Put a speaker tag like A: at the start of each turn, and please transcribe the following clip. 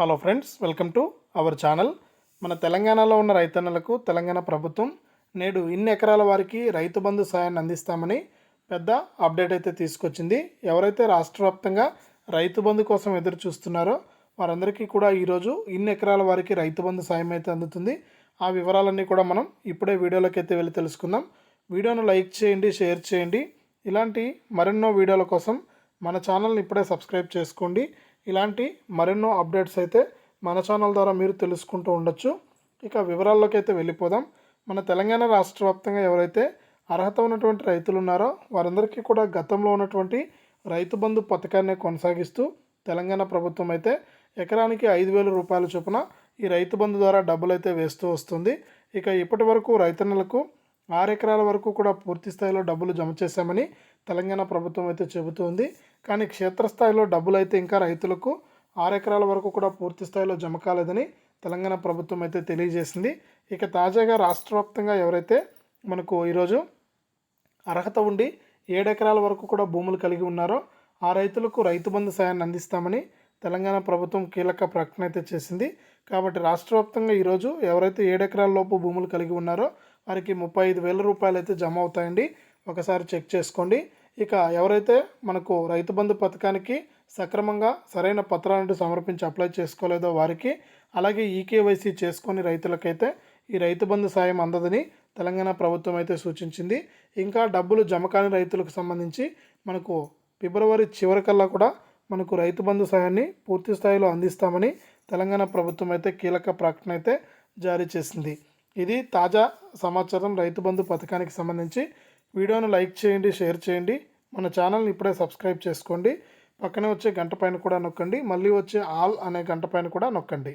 A: Hello friends welcome to our channel మన తెలంగాణలో ఉన్న రైతన్నలకు తెలంగాణ ప్రభుత్వం నేడు ఇన్ని ఎకరాల వారికి రైతు బంధు సాయాన్ని అందిస్తామని పెద్ద అప్డేట్ అయితే తీసుకొచ్చింది. ఎవరైతే రాష్ట్ర వ్యాప్తంగా రైతు బంధు కోసం ఎదురు చూస్తున్నారో వారందరికీ కూడా ఈరోజు ఇన్ని ఎకరాల వారికి రైతు బంధు సాయం అయితే అందుతుంది. ఆ వివరాలన్నీ కూడా మనం ఇప్పుడే వీడియోలోకి అయితే వెళ్ళి తెలుసుకుందాం. వీడియోను లైక్ చేయండి షేర్ చేయండి. ఇలాంటి మరెన్నో వీడియోల కోసం మన ఛానల్ని ఇప్పుడే సబ్స్క్రైబ్ చేసుకోండి. ఇలాంటి మరెన్నో అప్డేట్స్ అయితే మన ఛానల్ ద్వారా మీరు తెలుసుకుంటూ ఉండొచ్చు. ఇక వివరాల్లోకి అయితే వెళ్ళిపోదాం. మన తెలంగాణ రాష్ట్ర వ్యాప్తంగా ఎవరైతే అర్హత ఉన్నటువంటి రైతులు ఉన్నారో వారందరికీ కూడా గతంలో ఉన్నటువంటి రైతు బంధు పథకాన్ని కొనసాగిస్తూ తెలంగాణ ప్రభుత్వం అయితే ఎకరానికి ఐదు వేల రూపాయల చొప్పున ఈ రైతు బంధు ద్వారా డబ్బులు అయితే వేస్తూ వస్తుంది. ఇక ఇప్పటి వరకు రైతన్నలకు ఆరు ఎకరాల వరకు కూడా పూర్తి స్థాయిలో డబ్బులు జమ చేశామని తెలంగాణ ప్రభుత్వం అయితే చెబుతోంది. కానీ క్షేత్రస్థాయిలో డబ్బులు అయితే ఇంకా రైతులకు ఆరు ఎకరాల వరకు కూడా పూర్తి స్థాయిలో జమ కాలేదని తెలంగాణ ప్రభుత్వం అయితే తెలియజేసింది. ఇక తాజాగా రాష్ట్ర వ్యాప్తంగా ఎవరైతే మనకు ఈరోజు అర్హత ఉండి ఏడెకరాల వరకు కూడా భూములు కలిగి ఉన్నారో ఆ రైతులకు రైతు బంధు సాయాన్ని అందిస్తామని తెలంగాణ ప్రభుత్వం కీలక ప్రకటన అయితే చేసింది. కాబట్టి రాష్ట్ర వ్యాప్తంగా ఈరోజు ఎవరైతే ఏడెకరాల లోపు భూములు కలిగి ఉన్నారో వారికి ముప్పై ఐదు వేల రూపాయలు అయితే జమ అవుతాయండి. ఒకసారి చెక్ చేసుకోండి. ఇక ఎవరైతే మనకు రైతు బంధు పథకానికి సక్రమంగా సరైన పత్రాలను సమర్పించి అప్లై చేసుకోలేదో వారికి అలాగే ఈకేవైసీ చేసుకొని రైతులకైతే ఈ రైతు బంధు సాయం అందదని తెలంగాణ ప్రభుత్వం అయితే సూచించింది. ఇంకా డబ్బులు జమ కాని రైతులకు సంబంధించి మనకు ఫిబ్రవరి చివరికల్లా కూడా మనకు రైతు బంధు సాయాన్ని పూర్తి స్థాయిలో అందిస్తామని తెలంగాణ ప్రభుత్వం అయితే కీలక ప్రకటన అయితే జారీ చేసింది. ఇది తాజా సమాచారం రైతు బంధు పథకానికి సంబంధించి. వీడియోను లైక్ చేయండి షేర్ చేయండి. మన ఛానల్ని ఇప్పుడే సబ్స్క్రైబ్ చేసుకోండి. పక్కనే వచ్చే గంట పైన కూడా నొక్కండి. మళ్ళీ వచ్చే ఆల్ అనే గంట పైన కూడా నొక్కండి.